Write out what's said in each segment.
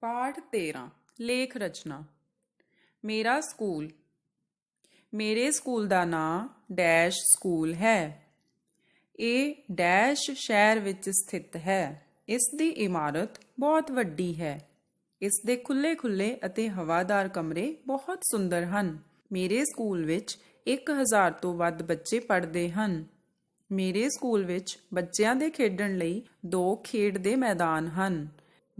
ਪਾਠ 13 ਲੇਖ ਰਚਨਾ। ਮੇਰਾ ਸਕੂਲ। ਮੇਰੇ ਸਕੂਲ ਦਾ ਨਾਂ ਡੈਸ਼ ਸਕੂਲ ਹੈ। ਇਹ ਡੈਸ਼ ਸ਼ਹਿਰ ਵਿੱਚ ਸਥਿਤ ਹੈ। ਇਸ ਦੀ ਇਮਾਰਤ ਬਹੁਤ ਵੱਡੀ ਹੈ। ਇਸ ਦੇ ਖੁੱਲੇ-ਖੁੱਲੇ ਅਤੇ ਹਵਾਦਾਰ ਕਮਰੇ ਬਹੁਤ ਸੁੰਦਰ ਹਨ। ਮੇਰੇ ਸਕੂਲ ਵਿੱਚ 1000 ਤੋਂ ਵੱਧ ਬੱਚੇ ਪੜ੍ਹਦੇ ਹਨ। ਮੇਰੇ ਸਕੂਲ ਵਿੱਚ ਬੱਚਿਆਂ ਦੇ ਖੇਡਣ ਲਈ ਦੋ ਖੇਡ ਦੇ ਮੈਦਾਨ ਹਨ।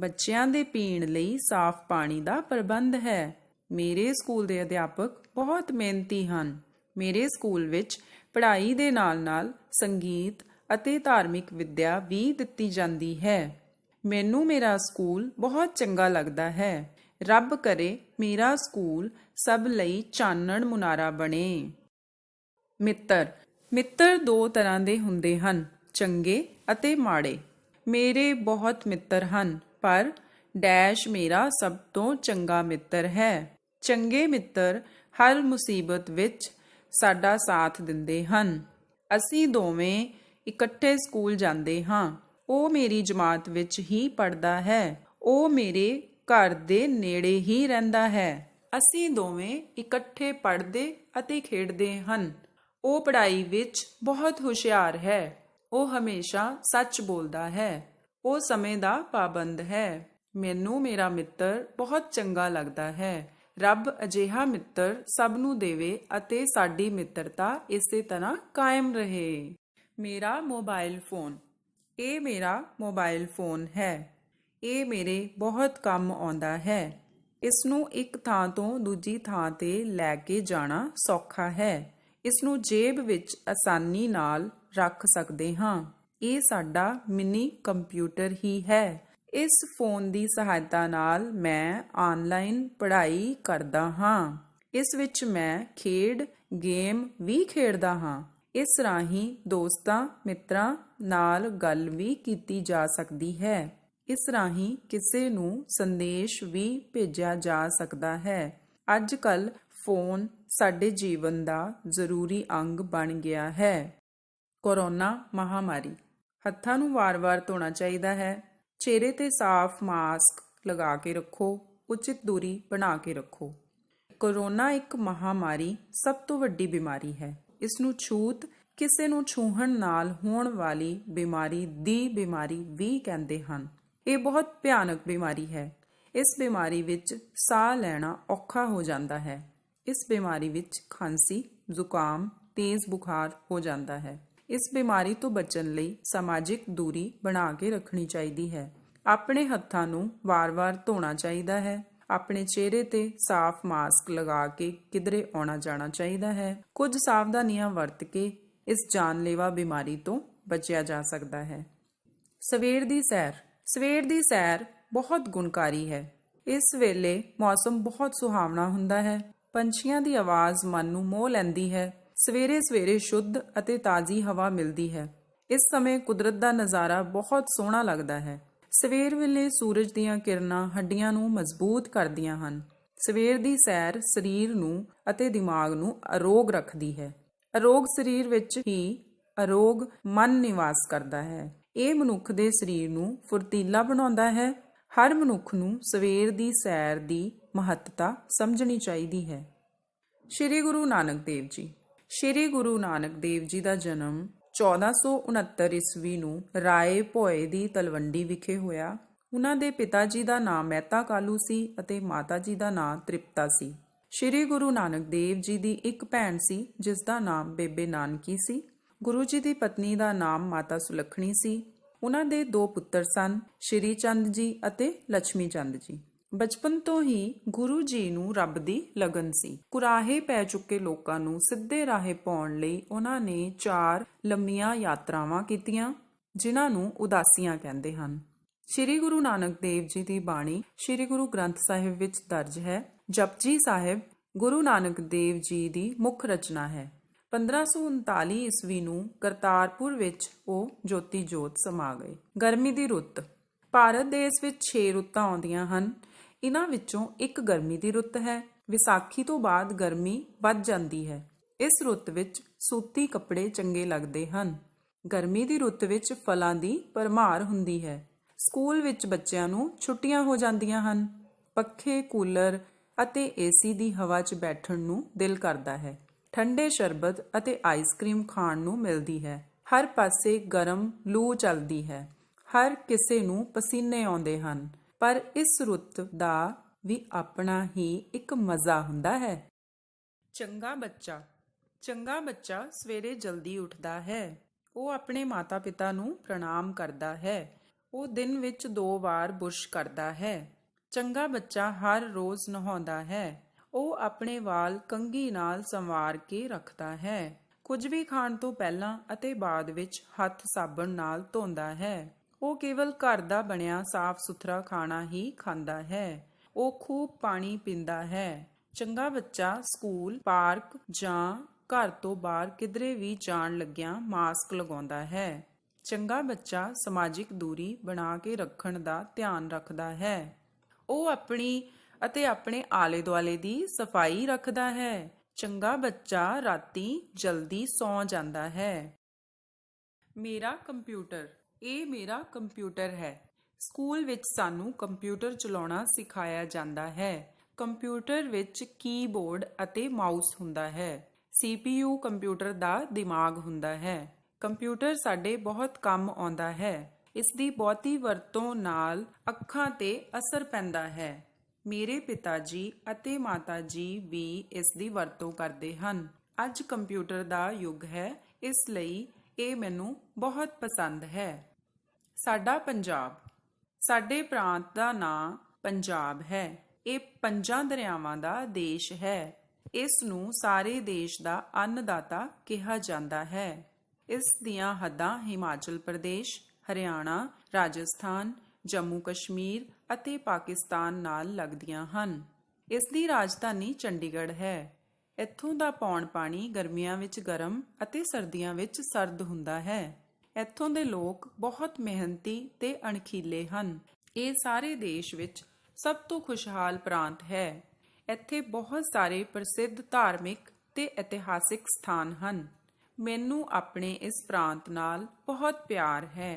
ਬੱਚਿਆਂ ਦੇ ਪੀਣ ਲਈ ਸਾਫ਼ ਪਾਣੀ ਦਾ ਪ੍ਰਬੰਧ ਹੈ। ਮੇਰੇ ਸਕੂਲ ਦੇ ਅਧਿਆਪਕ ਬਹੁਤ ਮਿਹਨਤੀ ਹਨ। ਮੇਰੇ ਸਕੂਲ ਵਿੱਚ ਪੜ੍ਹਾਈ ਦੇ ਨਾਲ-ਨਾਲ ਸੰਗੀਤ ਅਤੇ ਧਾਰਮਿਕ ਵਿੱਦਿਆ ਵੀ ਦਿੱਤੀ ਜਾਂਦੀ ਹੈ। ਮੈਨੂੰ ਮੇਰਾ ਸਕੂਲ ਬਹੁਤ ਚੰਗਾ ਲੱਗਦਾ ਹੈ। ਰੱਬ ਕਰੇ ਮੇਰਾ ਸਕੂਲ ਸਭ ਲਈ ਚਾਨਣ ਮੁਨਾਰਾ ਬਣੇ। ਮਿੱਤਰ ਮਿੱਤਰ ਦੋ ਤਰ੍ਹਾਂ ਦੇ ਹੁੰਦੇ ਹਨ, ਚੰਗੇ ਅਤੇ ਮਾੜੇ। ਮੇਰੇ ਬਹੁਤ ਮਿੱਤਰ ਹਨ। ਪਰ ਡੈਸ਼ ਮੇਰਾ ਸਭ ਤੋਂ ਚੰਗਾ ਮਿੱਤਰ ਹੈ। ਚੰਗੇ ਮਿੱਤਰ ਹਰ ਮੁਸੀਬਤ ਵਿੱਚ ਸਾਡਾ ਸਾਥ ਦਿੰਦੇ ਹਨ। ਅਸੀਂ ਦੋਵੇਂ ਇਕੱਠੇ ਸਕੂਲ ਜਾਂਦੇ ਹਾਂ। ਉਹ ਮੇਰੀ ਜਮਾਤ ਵਿੱਚ ਹੀ ਪੜਦਾ ਹੈ। ਉਹ ਮੇਰੇ ਘਰ ਦੇ ਨੇੜੇ ਹੀ ਰਹਿੰਦਾ ਹੈ। ਅਸੀਂ ਦੋਵੇਂ ਇਕੱਠੇ ਪੜ੍ਹਦੇ ਅਤੇ ਖੇਡਦੇ ਹਨ। ਉਹ ਪੜ੍ਹਾਈ ਵਿੱਚ ਬਹੁਤ ਹੁਸ਼ਿਆਰ ਹੈ। ਉਹ ਹਮੇਸ਼ਾ ਸੱਚ ਬੋਲਦਾ ਹੈ। ਉਹ ਸਮੇਂ ਦਾ ਪਾਬੰਦ ਹੈ। ਮੈਨੂੰ ਮੇਰਾ ਮਿੱਤਰ ਬਹੁਤ ਚੰਗਾ ਲੱਗਦਾ ਹੈ। ਰੱਬ ਅਜਿਹਾ ਮਿੱਤਰ ਸਭ ਨੂੰ ਦੇਵੇ ਅਤੇ ਸਾਡੀ ਮਿੱਤਰਤਾ ਇਸੇ ਤਰ੍ਹਾਂ ਕਾਇਮ ਰਹੇ। ਮੇਰਾ ਮੋਬਾਈਲ ਫੋਨ। ਇਹ ਮੇਰਾ ਮੋਬਾਈਲ ਫੋਨ ਹੈ। ਇਹ ਮੇਰੇ ਬਹੁਤ ਕੰਮ ਆਉਂਦਾ ਹੈ। ਇਸ ਨੂੰ ਇੱਕ ਥਾਂ ਤੋਂ ਦੂਜੀ ਥਾਂ ਤੇ ਲੈ ਕੇ ਜਾਣਾ ਸੌਖਾ ਹੈ। ਇਸ ਨੂੰ ਜੇਬ ਵਿੱਚ ਆਸਾਨੀ ਨਾਲ ਰੱਖ ਸਕਦੇ ਹਾਂ। ਇਹ ਸਾਡਾ ਮਿੰਨੀ ਕੰਪਿਊਟਰ ਹੀ ਹੈ। ਇਸ ਫੋਨ ਦੀ ਸਹਾਇਤਾ ਨਾਲ ਮੈਂ ਆਨਲਾਈਨ ਪੜ੍ਹਾਈ ਕਰਦਾ ਹਾਂ। ਇਸ ਵਿੱਚ ਮੈਂ ਖੇਡ, ਗੇਮ ਵੀ ਖੇਡਦਾ ਹਾਂ। ਇਸ ਰਾਹੀਂ ਦੋਸਤਾਂ, ਮਿੱਤਰਾਂ ਨਾਲ ਗੱਲ ਵੀ ਕੀਤੀ ਜਾ ਸਕਦੀ ਹੈ। ਇਸ ਰਾਹੀਂ ਕਿਸੇ ਨੂੰ ਸੰਦੇਸ਼ ਵੀ ਭੇਜਿਆ ਜਾ ਸਕਦਾ ਹੈ। ਅੱਜ ਕੱਲ ਫੋਨ ਸਾਡੇ ਜੀਵਨ ਦਾ ਜ਼ਰੂਰੀ ਅੰਗ ਬਣ ਗਿਆ ਹੈ। ਕੋਰੋਨਾ ਮਹਾਮਾਰੀ ਹੱਥਾਂ ਨੂੰ ਵਾਰ-ਵਾਰ ਧੋਣਾ ਚਾਹੀਦਾ ਹੈ। ਚਿਹਰੇ ਤੇ ਸਾਫ਼ ਮਾਸਕ ਲਗਾ ਕੇ ਰੱਖੋ। ਉਚਿਤ ਦੂਰੀ ਬਣਾ ਕੇ ਰੱਖੋ। ਕੋਰੋਨਾ ਇੱਕ ਮਹਾਮਾਰੀ ਸਭ ਤੋਂ ਵੱਡੀ ਬਿਮਾਰੀ ਹੈ। ਇਸ ਨੂੰ ਛੂਤ, ਕਿਸੇ ਨੂੰ ਛੂਹਣ ਨਾਲ ਹੋਣ ਵਾਲੀ ਬਿਮਾਰੀ ਦੀ ਬਿਮਾਰੀ ਵੀ ਕਹਿੰਦੇ ਹਨ। ਇਹ ਬਹੁਤ ਭਿਆਨਕ ਬਿਮਾਰੀ ਹੈ। ਇਸ ਬਿਮਾਰੀ ਵਿੱਚ ਸਾਹ ਲੈਣਾ ਔਖਾ ਹੋ ਜਾਂਦਾ ਹੈ। ਇਸ ਬਿਮਾਰੀ ਵਿੱਚ ਖਾਂਸੀ, ਜ਼ੁਕਾਮ, ਤੇਜ਼ ਬੁਖਾਰ ਹੋ ਜਾਂਦਾ ਹੈ। ਇਸ ਬਿਮਾਰੀ ਤੋਂ ਬਚਣ ਲਈ ਸਮਾਜਿਕ ਦੂਰੀ ਬਣਾ ਕੇ ਰੱਖਣੀ ਚਾਹੀਦੀ ਹੈ। ਆਪਣੇ ਹੱਥਾਂ ਨੂੰ ਵਾਰ-ਵਾਰ ਧੋਣਾ ਚਾਹੀਦਾ ਹੈ। ਆਪਣੇ ਚਿਹਰੇ ਤੇ ਸਾਫ਼ ਮਾਸਕ ਲਗਾ ਕੇ ਕਿਧਰੇ ਆਉਣਾ ਜਾਣਾ ਚਾਹੀਦਾ ਹੈ। ਕੁਝ ਸਾਵਧਾਨੀਆਂ ਵਰਤ ਕੇ ਇਸ ਜਾਨਲੇਵਾ ਬਿਮਾਰੀ ਤੋਂ ਬਚਿਆ ਜਾ ਸਕਦਾ ਹੈ। ਸਵੇਰ ਦੀ ਸੈਰ। ਸਵੇਰ ਦੀ ਸੈਰ ਬਹੁਤ ਗੁਣਕਾਰੀ ਹੈ। ਇਸ ਵੇਲੇ ਮੌਸਮ ਬਹੁਤ ਸੁਹਾਵਣਾ ਹੁੰਦਾ ਹੈ। ਪੰਛੀਆਂ ਦੀ ਆਵਾਜ਼ ਮਨ ਨੂੰ ਮੋਹ ਲੈਂਦੀ ਹੈ। ਸਵੇਰੇ ਸਵੇਰੇ ਸ਼ੁੱਧ ਅਤੇ ਤਾਜ਼ੀ ਹਵਾ ਮਿਲਦੀ ਹੈ। ਇਸ ਸਮੇਂ ਕੁਦਰਤ ਦਾ ਨਜ਼ਾਰਾ ਬਹੁਤ ਸੋਹਣਾ ਲੱਗਦਾ ਹੈ। ਸਵੇਰ ਵੇਲੇ ਸੂਰਜ ਦੀਆਂ ਕਿਰਨਾਂ ਹੱਡੀਆਂ ਨੂੰ ਮਜ਼ਬੂਤ ਕਰਦੀਆਂ ਹਨ। ਸਵੇਰ ਦੀ ਸੈਰ ਸਰੀਰ ਨੂੰ ਅਤੇ ਦਿਮਾਗ ਨੂੰ ਅਰੋਗ ਰੱਖਦੀ ਹੈ। ਅਰੋਗ ਸਰੀਰ ਵਿੱਚ ਹੀ ਅਰੋਗ ਮਨ ਨਿਵਾਸ ਕਰਦਾ ਹੈ। ਇਹ ਮਨੁੱਖ ਦੇ ਸਰੀਰ ਨੂੰ ਫੁਰਤੀਲਾ ਬਣਾਉਂਦਾ ਹੈ। ਹਰ ਮਨੁੱਖ ਨੂੰ ਸਵੇਰ ਦੀ ਸੈਰ ਦੀ ਮਹੱਤਤਾ ਸਮਝਣੀ ਚਾਹੀਦੀ ਹੈ। ਸ਼੍ਰੀ ਗੁਰੂ ਨਾਨਕ ਦੇਵ ਜੀ ਸ਼੍ਰੀ ਗੁਰੂ ਨਾਨਕ ਦੇਵ ਜੀ ਦਾ ਜਨਮ 1469 ਈਸਵੀ ਨੂੰ ਰਾਏ ਭੋਏ ਦੀ ਤਲਵੰਡੀ ਵਿਖੇ ਹੋਇਆ। ਉਹਨਾਂ ਦੇ ਪਿਤਾ ਜੀ ਦਾ ਨਾਮ ਮਹਿਤਾ ਕਾਲੂ ਸੀ ਅਤੇ ਮਾਤਾ ਜੀ ਦਾ ਨਾਮ ਤ੍ਰਿਪਤਾ ਸੀ। ਸ਼੍ਰੀ ਗੁਰੂ ਨਾਨਕ ਦੇਵ ਜੀ ਦੀ ਇੱਕ ਭੈਣ ਸੀ, ਜਿਸ ਦਾ ਨਾਮ ਬੇਬੇ ਨਾਨਕੀ ਸੀ। ਗੁਰੂ ਜੀ ਦੀ ਪਤਨੀ ਦਾ ਨਾਮ ਮਾਤਾ ਸੁਲੱਖਣੀ ਸੀ। ਉਹਨਾਂ ਦੇ ਦੋ ਪੁੱਤਰ ਸਨ, ਸ਼੍ਰੀ ਚੰਦ ਜੀ ਅਤੇ ਲక్ష్ਮੀ ਚੰਦ ਜੀ। ਬਚਪਨ ਤੋਂ ਹੀ ਗੁਰੂ ਜੀ ਨੂੰ ਰੱਬ ਦੀ ਲਗਨ ਸੀ। ਕੁਰਾਹੇ ਪੈ ਚੁੱਕੇ ਲੋਕਾਂ ਨੂੰ ਸਿੱਧੇ ਰਾਹੇ ਪਾਉਣ ਲਈ ਉਹਨਾਂ ਨੇ ਚਾਰ ਲੰਮੀਆਂ ਯਾਤਰਾਵਾਂ ਕੀਤੀਆਂ, ਜਿਨ੍ਹਾਂ ਨੂੰ ਉਦਾਸੀਆਂ ਕਹਿੰਦੇ ਹਨ। ਸ਼੍ਰੀ ਗੁਰੂ ਨਾਨਕ ਦੇਵ ਜੀ ਦੀ ਬਾਣੀ ਸ਼੍ਰੀ ਗੁਰੂ ਗ੍ਰੰਥ ਸਾਹਿਬ ਵਿੱਚ ਦਰਜ ਹੈ। ਜਪਜੀ ਸਾਹਿਬ ਗੁਰੂ ਨਾਨਕ ਦੇਵ ਜੀ ਦੀ ਮੁੱਖ ਰਚਨਾ ਹੈ। 1539 ਈਸਵੀ ਨੂੰ ਕਰਤਾਰਪੁਰ ਵਿੱਚ ਉਹ ਜੋਤੀ ਜੋਤ ਸਮਾ ਗਏ। ਗਰਮੀ ਦੀ ਰੁੱਤ। ਭਾਰਤ ਦੇਸ਼ ਵਿੱਚ 6 ਰੁੱਤਾਂ ਆਉਂਦੀਆਂ ਹਨ। ਇਹਨਾਂ ਵਿੱਚੋਂ ਇੱਕ ਗਰਮੀ ਦੀ ਰੁੱਤ ਹੈ। ਵਿਸਾਖੀ ਤੋਂ ਬਾਅਦ ਗਰਮੀ ਵੱਧ ਜਾਂਦੀ ਹੈ। ਇਸ ਰੁੱਤ ਵਿੱਚ ਸੂਤੀ ਕੱਪੜੇ ਚੰਗੇ ਲੱਗਦੇ ਹਨ। ਗਰਮੀ ਦੀ ਰੁੱਤ ਵਿੱਚ ਫਲਾਂ ਦੀ ਪਰਮਾਰ ਹੁੰਦੀ ਹੈ। ਸਕੂਲ ਵਿੱਚ ਬੱਚਿਆਂ ਨੂੰ ਛੁੱਟੀਆਂ ਹੋ ਜਾਂਦੀਆਂ ਹਨ। ਪੱਖੇ, ਕੂਲਰ ਅਤੇ ਏਸੀ ਦੀ ਹਵਾ 'ਚ ਬੈਠਣ ਨੂੰ ਦਿਲ ਕਰਦਾ ਹੈ। ਠੰਡੇ ਸ਼ਰਬਤ ਅਤੇ ਆਈਸਕ੍ਰੀਮ ਖਾਣ ਨੂੰ ਮਿਲਦੀ ਹੈ। ਹਰ ਪਾਸੇ ਗਰਮ ਲੂ ਚੱਲਦੀ ਹੈ। ਹਰ ਕਿਸੇ ਨੂੰ ਪਸੀਨੇ ਆਉਂਦੇ ਹਨ। ਪਰ ਇਸ ਰੁੱਤ ਦਾ ਵੀ ਆਪਣਾ ਹੀ ਇੱਕ ਮਜ਼ਾ ਹੁੰਦਾ ਹੈ। ਚੰਗਾ ਬੱਚਾ ਚੰਗਾ ਬੱਚਾ ਸਵੇਰੇ ਜਲਦੀ ਉੱਠਦਾ ਹੈ। ਉਹ ਆਪਣੇ ਮਾਤਾ-ਪਿਤਾ ਨੂੰ ਪ੍ਰਣਾਮ ਕਰਦਾ ਹੈ। ਉਹ ਦਿਨ ਵਿੱਚ ਦੋ ਵਾਰ ਬੁਰਸ਼ ਕਰਦਾ ਹੈ। ਚੰਗਾ ਬੱਚਾ ਹਰ ਰੋਜ਼ ਨਹਾਉਂਦਾ ਹੈ। ਉਹ ਆਪਣੇ ਵਾਲ ਕੰਘੀ ਨਾਲ ਸੰਵਾਰ ਕੇ ਰੱਖਦਾ ਹੈ। ਕੁਝ ਵੀ ਖਾਣ ਤੋਂ ਪਹਿਲਾਂ ਅਤੇ ਬਾਅਦ ਵਿੱਚ ਹੱਥ ਸਾਬਣ ਨਾਲ ਧੋਂਦਾ ਹੈ। ਉਹ ਕੇਵਲ ਘਰ ਦਾ ਬਣਿਆ ਸਾਫ਼ ਸੁਥਰਾ ਖਾਣਾ ਹੀ ਖਾਂਦਾ ਹੈ। ਉਹ ਖੂਬ ਪਾਣੀ ਪੀਂਦਾ ਹੈ। ਚੰਗਾ ਬੱਚਾ ਸਕੂਲ, ਪਾਰਕ ਜਾਂ ਘਰ ਤੋਂ ਬਾਹਰ ਕਿਧਰੇ ਵੀ ਜਾਣ ਲੱਗਿਆਂ ਮਾਸਕ ਲਗਾਉਂਦਾ ਹੈ। ਚੰਗਾ ਬੱਚਾ ਸਮਾਜਿਕ ਦੂਰੀ ਬਣਾ ਕੇ ਰੱਖਣ ਦਾ ਧਿਆਨ ਰੱਖਦਾ ਹੈ। ਉਹ ਆਪਣੀ ਅਤੇ ਆਪਣੇ ਆਲੇ ਦੁਆਲੇ ਦੀ ਸਫ਼ਾਈ ਰੱਖਦਾ ਹੈ। ਚੰਗਾ ਬੱਚਾ ਰਾਤੀ ਜਲਦੀ ਸੌਂ ਜਾਂਦਾ ਹੈ। ਮੇਰਾ ਕੰਪਿਊਟਰ ਇਹ ਮੇਰਾ ਕੰਪਿਊਟਰ ਹੈ। ਸਕੂਲ ਵਿੱਚ ਸਾਨੂੰ ਕੰਪਿਊਟਰ ਚਲਾਉਣਾ ਸਿਖਾਇਆ ਜਾਂਦਾ ਹੈ। ਕੰਪਿਊਟਰ ਵਿੱਚ ਕੀਬੋਰਡ ਅਤੇ ਮਾਊਸ ਹੁੰਦਾ ਹੈ। CPU ਕੰਪਿਊਟਰ ਦਾ ਦਿਮਾਗ ਹੁੰਦਾ ਹੈ। ਕੰਪਿਊਟਰ ਸਾਡੇ ਬਹੁਤ ਕੰਮ ਆਉਂਦਾ ਹੈ। ਇਸ ਦੀ ਬਹੁਤੀ ਵਰਤੋਂ ਨਾਲ ਅੱਖਾਂ ਤੇ ਅਸਰ ਪੈਂਦਾ ਹੈ। ਮੇਰੇ ਪਿਤਾ ਜੀ ਅਤੇ ਮਾਤਾ ਜੀ ਵੀ ਇਸ ਦੀ ਵਰਤੋਂ ਕਰਦੇ ਹਨ। ਅੱਜ ਕੰਪਿਊਟਰ ਦਾ ਯੁੱਗ ਹੈ। ਇਸ ਲਈ ਇਹ ਮੈਨੂੰ ਬਹੁਤ ਪਸੰਦ ਹੈ। ਸਾਡਾ ਪੰਜਾਬ, ਸਾਡੇ ਪ੍ਰਾਂਤ ਦਾ ਨਾਂ ਪੰਜਾਬ ਹੈ। ਇਹ ਪੰਜਾਂ ਦਰਿਆਵਾਂ ਦਾ ਦੇਸ਼ ਹੈ। ਇਸ ਨੂੰ ਸਾਰੇ ਦੇਸ਼ ਦਾ ਅੰਨਦਾਤਾ ਕਿਹਾ ਜਾਂਦਾ ਹੈ। ਇਸ ਦੀਆਂ ਹੱਦਾਂ ਹਿਮਾਚਲ ਪ੍ਰਦੇਸ਼, ਹਰਿਆਣਾ, ਰਾਜਸਥਾਨ, ਜੰਮੂ ਕਸ਼ਮੀਰ ਅਤੇ ਪਾਕਿਸਤਾਨ ਨਾਲ ਲੱਗਦੀਆਂ ਹਨ। ਇਸ ਦੀ ਰਾਜਧਾਨੀ ਚੰਡੀਗੜ੍ਹ ਹੈ। ਇੱਥੋਂ ਦਾ ਪੌਣ ਪਾਣੀ ਗਰਮੀਆਂ ਵਿੱਚ ਗਰਮ ਅਤੇ ਸਰਦੀਆਂ ਵਿੱਚ ਸਰਦ ਹੁੰਦਾ ਹੈ। ਇੱਥੋਂ ਦੇ ਲੋਕ ਬਹੁਤ ਮਿਹਨਤੀ ਤੇ ਅਣਖੀਲੇ ਹਨ। ਇਹ ਸਾਰੇ ਦੇਸ਼ ਵਿੱਚ ਸਭ ਤੋਂ ਖੁਸ਼ਹਾਲ ਪ੍ਰਾਂਤ ਹੈ। ਇੱਥੇ ਬਹੁਤ ਸਾਰੇ ਪ੍ਰਸਿੱਧ ਧਾਰਮਿਕ ਤੇ ਇਤਿਹਾਸਿਕ ਸਥਾਨ ਹਨ। ਮੈਨੂੰ ਆਪਣੇ ਇਸ ਪ੍ਰਾਂਤ ਨਾਲ ਬਹੁਤ ਪਿਆਰ ਹੈ।